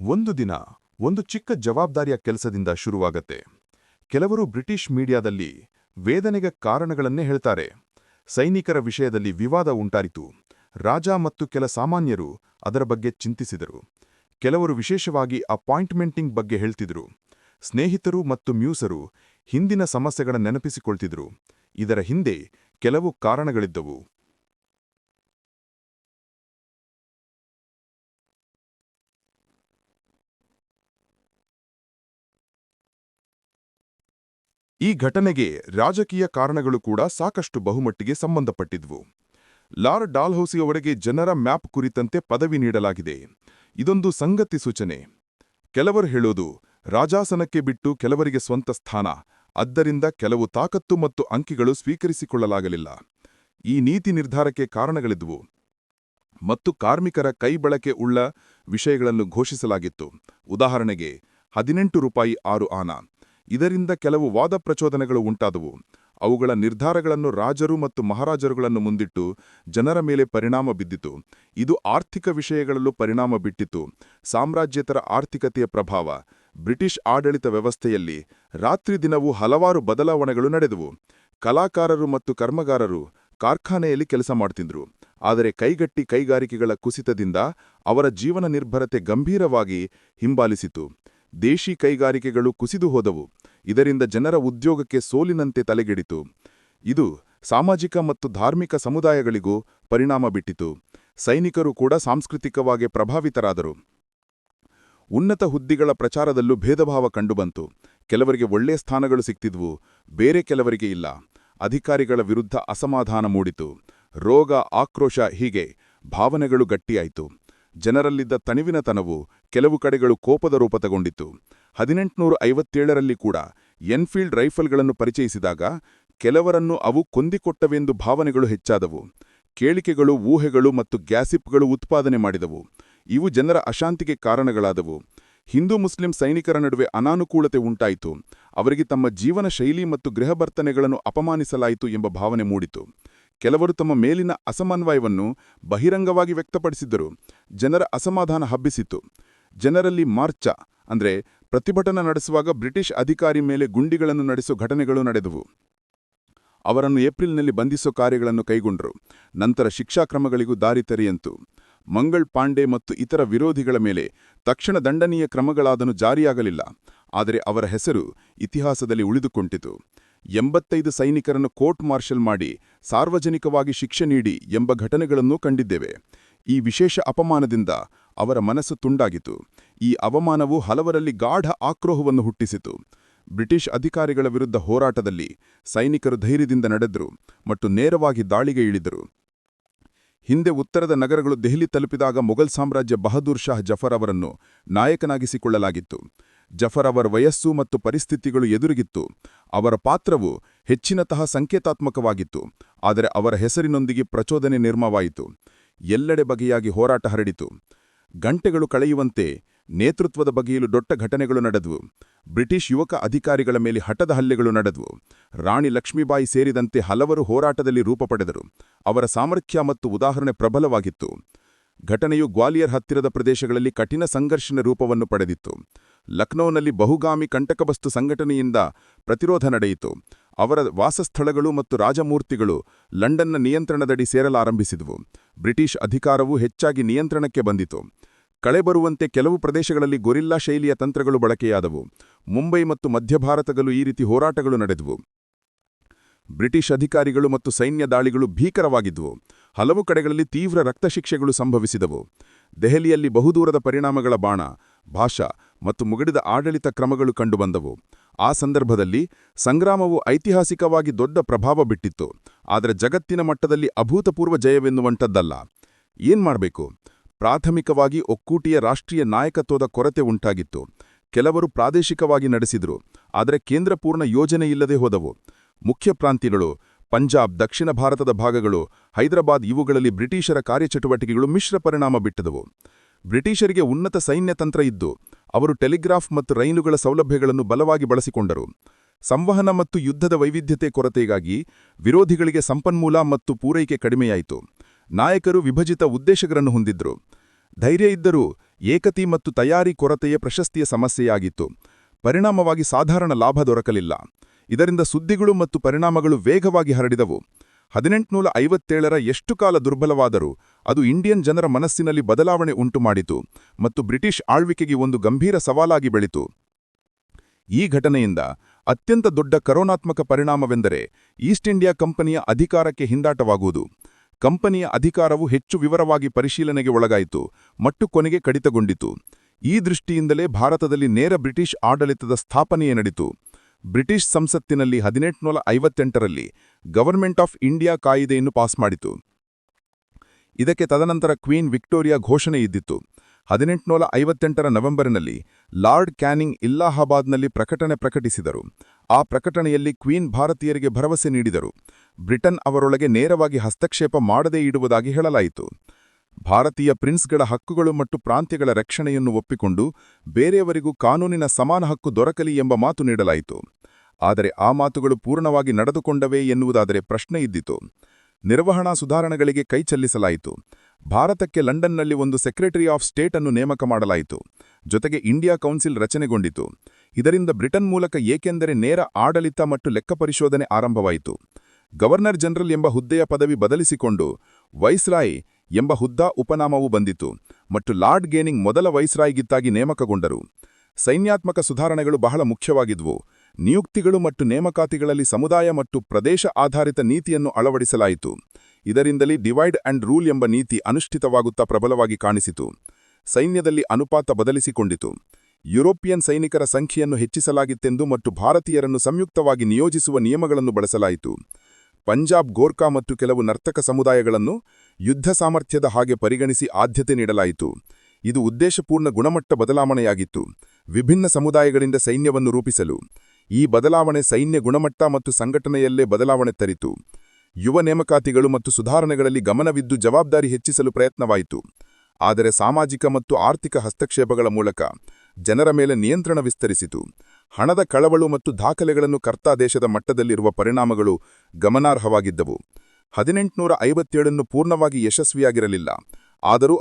ಒಂದು ದಿನ ಒಂದು ಚಿಕ್ಕ ಜವಾಬ್ದಾರಿಯ ಕೆಲಸದಿಂದ ಶುರುವಾಗತ್ತೆ. ಕೆಲವರು ಬ್ರಿಟಿಷ್ ಮೀಡಿಯಾದಲ್ಲಿ ವೇದನೆಗೆ ಕಾರಣಗಳನ್ನೇ ಹೇಳ್ತಾರೆ. ಸೈನಿಕರ ವಿಷಯದಲ್ಲಿ ವಿವಾದ ಉಂಟಾರಿತು. ರಾಜ ಮತ್ತು ಕೆಲ ಸಾಮಾನ್ಯರು ಅದರ ಬಗ್ಗೆ ಚಿಂತಿಸಿದರು. ಕೆಲವರು ವಿಶೇಷವಾಗಿ ಅಪಾಯಿಂಟ್ಮೆಂಟಿಂಗ್ ಬಗ್ಗೆ ಹೇಳ್ತಿದ್ರು. ಸ್ನೇಹಿತರು ಮತ್ತು ಮ್ಯೂಸರು ಹಿಂದಿನ ಸಮಸ್ಯೆಗಳ ನೆನಪಿಸಿಕೊಳ್ತಿದ್ರು. ಇದರ ಹಿಂದೆ ಕೆಲವು ಕಾರಣಗಳಿದ್ದವು. ಈ ಘಟನೆಗೆ ರಾಜಕೀಯ ಕಾರಣಗಳು ಕೂಡ ಸಾಕಷ್ಟು ಬಹುಮಟ್ಟಿಗೆ ಸಂಬಂಧಪಟ್ಟಿದ್ವು. ಲಾರ್ ಡಾಲ್ಹೌಸಿಯವರೆಗೆ ಜನರ ಮ್ಯಾಪ್ ಕುರಿತಂತೆ ಪದವಿ ನೀಡಲಾಗಿದೆ. ಇದೊಂದು ಸಂಗತಿ ಸೂಚನೆ. ಕೆಲವರು ಹೇಳೋದು, ರಾಜಾಸನಕ್ಕೆ ಬಿಟ್ಟು ಕೆಲವರಿಗೆ ಸ್ವಂತ ಸ್ಥಾನ, ಆದ್ದರಿಂದ ಕೆಲವು ತಾಕತ್ತು ಮತ್ತು ಅಂಕಿಗಳು ಸ್ವೀಕರಿಸಿಕೊಳ್ಳಲಾಗಲಿಲ್ಲ. ಈ ನೀತಿ ನಿರ್ಧಾರಕ್ಕೆ ಕಾರಣಗಳಿದ್ವು. ಮತ್ತು ಕಾರ್ಮಿಕರ ಕೈಬಳಕೆ ಉಳ್ಳ ವಿಷಯಗಳನ್ನು ಘೋಷಿಸಲಾಗಿತ್ತು. ಉದಾಹರಣೆಗೆ, ಹದಿನೆಂಟು ರೂಪಾಯಿ ಆರು ಆನ. ಇದರಿಂದ ಕೆಲವು ವಾದ ಪ್ರಚೋದನೆಗಳು ಉಂಟಾದವು. ಅವುಗಳ ನಿರ್ಧಾರಗಳನ್ನು ರಾಜರು ಮತ್ತು ಮಹಾರಾಜರುಗಳನ್ನು ಮುಂದಿಟ್ಟು ಜನರ ಮೇಲೆ ಪರಿಣಾಮ ಬಿದ್ದಿತು. ಇದು ಆರ್ಥಿಕ ವಿಷಯಗಳಲ್ಲೂ ಪರಿಣಾಮ ಬಿಟ್ಟಿತು. ಸಾಮ್ರಾಜ್ಯೇತರ ಆರ್ಥಿಕತೆಯ ಪ್ರಭಾವ, ಬ್ರಿಟಿಷ್ ಆಡಳಿತ ವ್ಯವಸ್ಥೆಯಲ್ಲಿ ರಾತ್ರಿ ದಿನವೂ ಹಲವಾರು ಬದಲಾವಣೆಗಳು ನಡೆದವು. ಕಲಾಕಾರರು ಮತ್ತು ಕರ್ಮಗಾರರು ಕಾರ್ಖಾನೆಯಲ್ಲಿ ಕೆಲಸ ಮಾಡ್ತಿದ್ರು. ಆದರೆ ಕೈಗಟ್ಟಿ ಕೈಗಾರಿಕೆಗಳ ಕುಸಿತದಿಂದ ಅವರ ಜೀವನ ನಿರ್ಭರತೆ ಗಂಭೀರವಾಗಿ ಹಿಂಬಾಲಿಸಿತು. ದೇಶಿ ಕೈಗಾರಿಕೆಗಳು ಕುಸಿದು ಹೋದವು. ಇದರಿಂದ ಜನರ ಉದ್ಯೋಗಕ್ಕೆ ಸೋಲಿನಂತೆ ತಲೆಗೆಡಿತು. ಇದು ಸಾಮಾಜಿಕ ಮತ್ತು ಧಾರ್ಮಿಕ ಸಮುದಾಯಗಳಿಗೂ ಪರಿಣಾಮ ಬಿಟ್ಟಿತು. ಸೈನಿಕರು ಕೂಡ ಸಾಂಸ್ಕೃತಿಕವಾಗಿ ಪ್ರಭಾವಿತರಾದರು. ಉನ್ನತ ಹುದ್ದಿಗಳ ಪ್ರಚಾರದಲ್ಲೂ ಭೇದಭಾವ ಕಂಡುಬಂತು. ಕೆಲವರಿಗೆ ಒಳ್ಳೆಯ ಸ್ಥಾನಗಳು ಸಿಕ್ತಿದ್ವು, ಬೇರೆ ಕೆಲವರಿಗೆ ಇಲ್ಲ. ಅಧಿಕಾರಿಗಳ ವಿರುದ್ಧ ಅಸಮಾಧಾನ ಮೂಡಿತು. ರೋಗ, ಆಕ್ರೋಶ ಹೀಗೆ ಭಾವನೆಗಳು ಗಟ್ಟಿಯಾಯಿತು. ಜನರಲ್ಲಿದ್ದ ತಣಿವಿನತನವು ಕೆಲವು ಕಡೆಗಳು ಕೋಪದ ರೂಪ ತಗೊಂಡಿತು ಹದಿನೆಂಟುನೂರ ಐವತ್ತೇಳರಲ್ಲಿ ಕೂಡ ಎನ್ಫೀಲ್ಡ್ ರೈಫಲ್ಗಳನ್ನು ಪರಿಚಯಿಸಿದಾಗ ಕೆಲವರನ್ನು ಅವು ಕೊಂದಿಕೊಟ್ಟವೆಂದು ಭಾವನೆಗಳು ಹೆಚ್ಚಾದವು. ಕೇಳಿಕೆಗಳು, ಊಹೆಗಳು ಮತ್ತು ಗ್ಯಾಸಿಪ್ಗಳು ಉತ್ಪಾದನೆ ಮಾಡಿದವು. ಇವು ಜನರ ಅಶಾಂತಿಗೆ ಕಾರಣಗಳಾದವು. ಹಿಂದೂ ಮುಸ್ಲಿಂ ಸೈನಿಕರ ನಡುವೆ ಅನಾನುಕೂಲತೆ ಉಂಟಾಯಿತು. ಅವರಿಗೆ ತಮ್ಮ ಜೀವನ ಶೈಲಿ ಮತ್ತು ಗೃಹಬರ್ತನೆಗಳನ್ನು ಅಪಮಾನಿಸಲಾಯಿತು ಎಂಬ ಭಾವನೆ ಮೂಡಿತು. ಕೆಲವರು ತಮ್ಮ ಮೇಲಿನ ಅಸಮನ್ವಯವನ್ನು ಬಹಿರಂಗವಾಗಿ ವ್ಯಕ್ತಪಡಿಸಿದ್ದರು. ಜನರ ಅಸಮಾಧಾನ ಹಬ್ಬಿಸಿತು. ಜನರಲ್ಲಿ ಮಾರ್ಚ ಅಂದ್ರೆ ಪ್ರತಿಭಟನೆ ನಡೆಸುವಾಗ ಬ್ರಿಟಿಷ್ ಅಧಿಕಾರಿ ಮೇಲೆ ಗುಂಡಿಗಳನ್ನು ನಡೆಸುವ ಘಟನೆಗಳು ನಡೆದವು. ಅವರನ್ನು ಏಪ್ರಿಲ್ನಲ್ಲಿ ಬಂಧಿಸುವ ಕಾರ್ಯಗಳನ್ನು ಕೈಗೊಂಡರು. ನಂತರ ಶಿಕ್ಷಾಕ್ರಮಗಳಿಗೂ ದಾರಿ ತೆರೆಯಂತು. ಮಂಗಳ್ ಪಾಂಡೆ ಮತ್ತು ಇತರ ವಿರೋಧಿಗಳ ಮೇಲೆ ತಕ್ಷಣ ದಂಡನೀಯ ಕ್ರಮಗಳಾದನು ಜಾರಿಯಾಗಲಿಲ್ಲ. ಆದರೆ ಅವರ ಹೆಸರು ಇತಿಹಾಸದಲ್ಲಿ ಉಳಿದುಕೊಂಡಿತು. ಎಂಬತ್ತೈದು ಸೈನಿಕರನ್ನು ಕೋರ್ಟ್ ಮಾರ್ಷಲ್ ಮಾಡಿ ಸಾರ್ವಜನಿಕವಾಗಿ ಶಿಕ್ಷೆ ನೀಡಿ ಎಂಬ ಘಟನೆಗಳನ್ನೂ ಕಂಡಿದ್ದೇವೆ. ಈ ವಿಶೇಷ ಅಪಮಾನದಿಂದ ಅವರ ಮನಸ್ಸು ತುಂಡಾಗಿತು. ಈ ಅವಮಾನವು ಹಲವರಲ್ಲಿ ಗಾಢ ಆಕ್ರೋಹವನ್ನು ಹುಟ್ಟಿಸಿತು. ಬ್ರಿಟಿಷ್ ಅಧಿಕಾರಿಗಳ ವಿರುದ್ಧ ಹೋರಾಟದಲ್ಲಿ ಸೈನಿಕರು ಧೈರ್ಯದಿಂದ ನಡೆದರು ಮತ್ತು ನೇರವಾಗಿ ದಾಳಿಗೆ ಇಳಿದರು. ಹಿಂದೆ ಉತ್ತರದ ನಗರಗಳು ದೆಹಲಿ ತಲುಪಿದಾಗ ಮೊಘಲ್ ಸಾಮ್ರಾಜ್ಯ ಬಹದೂರ್ ಶಾಹ್ ಜಫರ್ ಅವರನ್ನು ನಾಯಕನಾಗಿಸಿಕೊಳ್ಳಲಾಗಿತ್ತು. ಜಫರ್ ಅವರ ವಯಸ್ಸು ಮತ್ತು ಪರಿಸ್ಥಿತಿಗಳು ಎದುರಿಗಿತ್ತು. ಅವರ ಪಾತ್ರವು ಹೆಚ್ಚಿನತಃ ಸಂಕೇತಾತ್ಮಕವಾಗಿತ್ತು. ಆದರೆ ಅವರ ಹೆಸರಿನೊಂದಿಗೆ ಪ್ರಚೋದನೆ ನಿರ್ಮವಾಯಿತು. ಎಲ್ಲೆಡೆ ಬಗೆಯಾಗಿ ಹೋರಾಟ ಹರಡಿತು. ಗಂಟೆಗಳು ಕಳೆಯುವಂತೆ ನೇತೃತ್ವದ ಬಗೆಯಲು ದೊಡ್ಡ ಘಟನೆಗಳು ನಡೆದವು. ಬ್ರಿಟಿಷ್ ಯುವಕ ಅಧಿಕಾರಿಗಳ ಮೇಲೆ ಹಠದ ಹಲ್ಲೆಗಳು ನಡೆದವು. ರಾಣಿ ಲಕ್ಷ್ಮೀಬಾಯಿ ಸೇರಿದಂತೆ ಹಲವರು ಹೋರಾಟದಲ್ಲಿ ರೂಪ ಪಡೆದರು. ಅವರ ಸಾಮರ್ಥ್ಯ ಮತ್ತು ಉದಾಹರಣೆ ಪ್ರಬಲವಾಗಿತ್ತು. ಘಟನೆಯು ಗ್ವಾಲಿಯರ್ ಹತ್ತಿರದ ಪ್ರದೇಶಗಳಲ್ಲಿ ಕಠಿಣ ಸಂಘರ್ಷನ ರೂಪವನ್ನು ಪಡೆದಿತ್ತು. ಲಕ್ನೋನಲ್ಲಿ ಬಹುಗಾಮಿ ಕಂಟಕಬಸ್ತು ಸಂಘಟನೆಯಿಂದ ಪ್ರತಿರೋಧ ನಡೆಯಿತು. ಅವರ ವಾಸಸ್ಥಳಗಳು ಮತ್ತು ರಾಜಮೂರ್ತಿಗಳು ಲಂಡನ್ನ ನಿಯಂತ್ರಣದಡಿ ಸೇರಲಾರಂಭಿಸಿದವು. ಬ್ರಿಟಿಷ್ ಅಧಿಕಾರವು ಹೆಚ್ಚಾಗಿ ನಿಯಂತ್ರಣಕ್ಕೆ ಬಂದಿತು. ಕಳೆಬರುವಂತೆ ಕೆಲವು ಪ್ರದೇಶಗಳಲ್ಲಿ ಗೊರಿಲ್ಲಾ ಶೈಲಿಯ ತಂತ್ರಗಳು ಬಳಕೆಯಾದವು. ಮುಂಬೈ ಮತ್ತು ಮಧ್ಯಭಾರತಗಲು ಈ ರೀತಿ ಹೋರಾಟಗಳು ನಡೆದವು. ಬ್ರಿಟಿಷ್ ಅಧಿಕಾರಿಗಳು ಮತ್ತು ಸೈನ್ಯ ದಾಳಿಗಳು ಭೀಕರವಾಗಿದ್ದವು ಹಲವು ಕಡೆಗಳಲ್ಲಿ ತೀವ್ರ ರಕ್ತಶಿಕ್ಷೆಗಳು ಸಂಭವಿಸಿದವು. ದೆಹಲಿಯಲ್ಲಿ ಬಹುದೂರದ ಪರಿಣಾಮಗಳ ಬಾಣ, ಭಾಷಾ ಮತ್ತು ಮುಗಿಡಿದ ಆಡಳಿತ ಕ್ರಮಗಳು ಕಂಡುಬಂದವು. ಆ ಸಂದರ್ಭದಲ್ಲಿ ಸಂಗ್ರಾಮವು ಐತಿಹಾಸಿಕವಾಗಿ ದೊಡ್ಡ ಪ್ರಭಾವ ಬಿಟ್ಟಿತ್ತು, ಆದರೆ ಜಗತ್ತಿನ ಮಟ್ಟದಲ್ಲಿ ಅಭೂತಪೂರ್ವ ಜಯವೆನ್ನುವಂಥದ್ದಲ್ಲ. ಏನ್ಮಾಡಬೇಕು ಪ್ರಾಥಮಿಕವಾಗಿ ಒಕ್ಕೂಟಿಯ ರಾಷ್ಟ್ರೀಯ ನಾಯಕತ್ವದ ಕೊರತೆ ಉಂಟಾಗಿತ್ತು. ಕೆಲವರು ಪ್ರಾದೇಶಿಕವಾಗಿ ನಡೆಸಿದರು, ಆದರೆ ಕೇಂದ್ರಪೂರ್ಣ ಯೋಜನೆಯಿಲ್ಲದೆ ಹೋದವು. ಮುಖ್ಯ ಪ್ರಾಂತ್ಯಗಳು, ಪಂಜಾಬ್, ದಕ್ಷಿಣ ಭಾರತದ ಭಾಗಗಳು, ಹೈದರಾಬಾದ್ ಇವುಗಳಲ್ಲಿ ಬ್ರಿಟಿಷರ ಕಾರ್ಯಚಟುವಟಿಕೆಗಳು ಮಿಶ್ರ ಪರಿಣಾಮ ಬಿಟ್ಟದವು. ಬ್ರಿಟಿಷರಿಗೆ ಉನ್ನತ ಸೈನ್ಯತಂತ್ರ ಇದ್ದು ಅವರು ಟೆಲಿಗ್ರಾಫ್ ಮತ್ತು ರೈಲುಗಳ ಸೌಲಭ್ಯಗಳನ್ನು ಬಲವಾಗಿ ಬಳಸಿಕೊಂಡರು. ಸಂವಹನ ಮತ್ತು ಯುದ್ಧದ ವೈವಿಧ್ಯತೆ ಕೊರತೆಗಾಗಿ ವಿರೋಧಿಗಳಿಗೆ ಸಂಪನ್ಮೂಲ ಮತ್ತು ಪೂರೈಕೆ ಕಡಿಮೆಯಾಯಿತು. ನಾಯಕರು ವಿಭಜಿತ ಉದ್ದೇಶಗಳನ್ನು ಹೊಂದಿದ್ರು. ಧೈರ್ಯ ಇದ್ದರೂ ಏಕತಿ ಮತ್ತು ತಯಾರಿ ಕೊರತೆಯ ಪ್ರಶಸ್ತಿಯ ಸಮಸ್ಯೆಯಾಗಿತ್ತು. ಪರಿಣಾಮವಾಗಿ ಸಾಧಾರಣ ಲಾಭ ದೊರಕಲಿಲ್ಲ. ಇದರಿಂದ ಸುದ್ದಿಗಳು ಮತ್ತು ಪರಿಣಾಮಗಳು ವೇಗವಾಗಿ ಹರಡಿದವು. ಹದಿನೆಂಟುನೂರ ಐವತ್ತೇಳರ ಎಷ್ಟು ಕಾಲ ದುರ್ಬಲವಾದರೂ ಅದು ಇಂಡಿಯನ್ ಜನರ ಮನಸ್ಸಿನಲ್ಲಿ ಬದಲಾವಣೆ ಉಂಟುಮಾಡಿತು ಮತ್ತು ಬ್ರಿಟಿಷ್ ಆಳ್ವಿಕೆಗೆ ಒಂದು ಗಂಭೀರ ಸವಾಲಾಗಿ ಬೆಳಿತು. ಈ ಘಟನೆಯಿಂದ ಅತ್ಯಂತ ದೊಡ್ಡ ಕರೋನಾತ್ಮಕ ಪರಿಣಾಮವೆಂದರೆ ಈಸ್ಟ್ ಇಂಡಿಯಾ ಕಂಪನಿಯ ಅಧಿಕಾರಕ್ಕೆ ಹಿಂದಾಟವಾಗುವುದು. ಕಂಪನಿಯ ಅಧಿಕಾರವು ಹೆಚ್ಚು ವಿವರವಾಗಿ ಪರಿಶೀಲನೆಗೆ ಒಳಗಾಯಿತು ಮತ್ತು ಕೊನೆಗೆ ಕಡಿತಗೊಂಡಿತು. ಈ ದೃಷ್ಟಿಯಿಂದಲೇ ಭಾರತದಲ್ಲಿ ನೇರ ಬ್ರಿಟಿಷ್ ಆಡಳಿತದ ಸ್ಥಾಪನೆಯೇ ನಡೆಯಿತು ಬ್ರಿಟಿಷ್ ಸಂಸತ್ತಿನಲ್ಲಿ ಹದಿನೆಂಟುನೂರ ಐವತ್ತೆಂಟರಲ್ಲಿ ಗವರ್ಮೆಂಟ್ ಆಫ್ ಇಂಡಿಯಾ ಕಾಯಿದೆಯನ್ನು ಪಾಸ್ ಮಾಡಿತು. ಇದಕ್ಕೆ ತದನಂತರ ಕ್ವೀನ್ ವಿಕ್ಟೋರಿಯಾ ಘೋಷಣೆ ಇದ್ದಿತ್ತು. ಹದಿನೆಂಟುನೂರ ಐವತ್ತೆಂಟರ ನವೆಂಬರ್ನಲ್ಲಿ ಲಾರ್ಡ್ ಕ್ಯಾನಿಂಗ್ ಇಲ್ಲಾಹಾಬಾದ್ನಲ್ಲಿ ಪ್ರಕಟಣೆ ಪ್ರಕಟಿಸಿದರು. ಆ ಪ್ರಕಟಣೆಯಲ್ಲಿ ಕ್ವೀನ್ ಭಾರತೀಯರಿಗೆ ಭರವಸೆ ನೀಡಿದರು. ಬ್ರಿಟನ್ ಅವರೊಳಗೆ ನೇರವಾಗಿ ಹಸ್ತಕ್ಷೇಪ ಮಾಡದೇ ಇಡುವುದಾಗಿ ಹೇಳಲಾಯಿತು. ಭಾರತೀಯ ಪ್ರಿನ್ಸ್ಗಳ ಹಕ್ಕುಗಳು ಮತ್ತು ಪ್ರಾಂತ್ಯಗಳ ರಕ್ಷಣೆಯನ್ನು ಒಪ್ಪಿಕೊಂಡು ಬೇರೆಯವರಿಗೂ ಕಾನೂನಿನ ಸಮಾನ ಹಕ್ಕು ದೊರಕಲಿ ಎಂಬ ಮಾತು ನೀಡಲಾಯಿತು. ಆದರೆ ಆ ಮಾತುಗಳು ಪೂರ್ಣವಾಗಿ ನಡೆದುಕೊಂಡವೇ ಎನ್ನುವುದಾದರೆ ಪ್ರಶ್ನೆ ಇದ್ದಿತು. ನಿರ್ವಹಣಾ ಸುಧಾರಣೆಗಳಿಗೆ ಕೈ ಚೆಲ್ಲಿಸಲಾಯಿತು. ಭಾರತಕ್ಕೆ ಲಂಡನ್ನಲ್ಲಿ ಒಂದು ಸೆಕ್ರೆಟರಿ ಆಫ್ ಸ್ಟೇಟ್ ಅನ್ನು ನೇಮಕ ಮಾಡಲಾಯಿತು. ಜೊತೆಗೆ ಇಂಡಿಯಾ ಕೌನ್ಸಿಲ್ ರಚನೆಗೊಂಡಿತು. ಇದರಿಂದ ಬ್ರಿಟನ್ ಮೂಲಕ ಏಕೆಂದರೆ ನೇರ ಆಡಳಿತ ಮತ್ತು ಲೆಕ್ಕಪರಿಶೋಧನೆ ಆರಂಭವಾಯಿತು. ಗವರ್ನರ್ ಜನರಲ್ ಎಂಬ ಹುದ್ದೆಯ ಪದವಿ ಬದಲಿಸಿಕೊಂಡು ವೈಸ್ರಾಯ್ ಎಂಬ ಹುದ್ದಾ ಉಪನಾಮವು ಬಂದಿತು ಮತ್ತು ಲಾರ್ಡ್ ಗೇನಿಂಗ್ ಮೊದಲ ವೈಸ್ರಾಯ್ಗಿತ್ತಾಗಿ ನೇಮಕಗೊಂಡರು. ಸೈನ್ಯಾತ್ಮಕ ಸುಧಾರಣೆಗಳು ಬಹಳ ಮುಖ್ಯವಾಗಿದ್ವು. ನಿಯುಕ್ತಿಗಳು ಮತ್ತು ನೇಮಕಾತಿಗಳಲ್ಲಿ ಸಮುದಾಯ ಮತ್ತು ಪ್ರದೇಶ ಆಧಾರಿತ ನೀತಿಯನ್ನು ಅಳವಡಿಸಲಾಯಿತು. ಇದರಿಂದಲೇ ಡಿವೈಡ್ ಅಂಡ್ ರೂಲ್ ಎಂಬ ನೀತಿ ಅನುಷ್ಠಿತವಾಗುತ್ತಾ ಪ್ರಬಲವಾಗಿ ಕಾಣಿಸಿತು. ಸೈನ್ಯದಲ್ಲಿ ಅನುಪಾತ ಬದಲಿಸಿಕೊಂಡಿತು. ಯುರೋಪಿಯನ್ ಸೈನಿಕರ ಸಂಖ್ಯೆಯನ್ನು ಹೆಚ್ಚಿಸಲಾಗಿತ್ತೆಂದು ಮತ್ತು ಭಾರತೀಯರನ್ನು ಸಂಯುಕ್ತವಾಗಿ ನಿಯೋಜಿಸುವ ನಿಯಮಗಳನ್ನು ಬಳಸಲಾಯಿತು. ಪಂಜಾಬ್, ಗೋರ್ಖಾ ಮತ್ತು ಕೆಲವು ನರ್ತಕ ಸಮುದಾಯಗಳನ್ನು ಯುದ್ಧ ಸಾಮರ್ಥ್ಯದ ಹಾಗೆ ಪರಿಗಣಿಸಿ ಆದ್ಯತೆ ನೀಡಲಾಯಿತು. ಇದು ಉದ್ದೇಶಪೂರ್ಣ ಗುಣಮಟ್ಟ ಬದಲಾವಣೆಯಾಗಿತ್ತು. ವಿಭಿನ್ನ ಸಮುದಾಯಗಳಿಂದ ಸೈನ್ಯವನ್ನು ರೂಪಿಸಲು ಈ ಬದಲಾವಣೆ ಸೈನ್ಯ ಗುಣಮಟ್ಟ ಮತ್ತು ಸಂಘಟನೆಯಲ್ಲೇ ಬದಲಾವಣೆ ತರಿತು. ಯುವ ನೇಮಕಾತಿಗಳು ಮತ್ತು ಸುಧಾರಣೆಗಳಲ್ಲಿ ಗಮನವಿದ್ದು ಜವಾಬ್ದಾರಿ ಹೆಚ್ಚಿಸಲು ಪ್ರಯತ್ನವಾಯಿತು. ಆದರೆ ಸಾಮಾಜಿಕ ಮತ್ತು ಆರ್ಥಿಕ ಹಸ್ತಕ್ಷೇಪಗಳ ಮೂಲಕ ಜನರ ಮೇಲೆ ನಿಯಂತ್ರಣ ವಿಸ್ತರಿಸಿತು. ಹಣದ ಕಳವಳು ಮತ್ತು ದಾಖಲೆಗಳನ್ನು ಕರ್ತಾದೇಶದ ಮಟ್ಟದಲ್ಲಿರುವ ಪರಿಣಾಮಗಳು ಗಮನಾರ್ಹವಾಗಿದ್ದವು. ಹದಿನೆಂಟುನೂರ ಐವತ್ತೇಳನ್ನು ಪೂರ್ಣವಾಗಿ ಯಶಸ್ವಿಯಾಗಿರಲಿಲ್ಲ. ಆದರೂ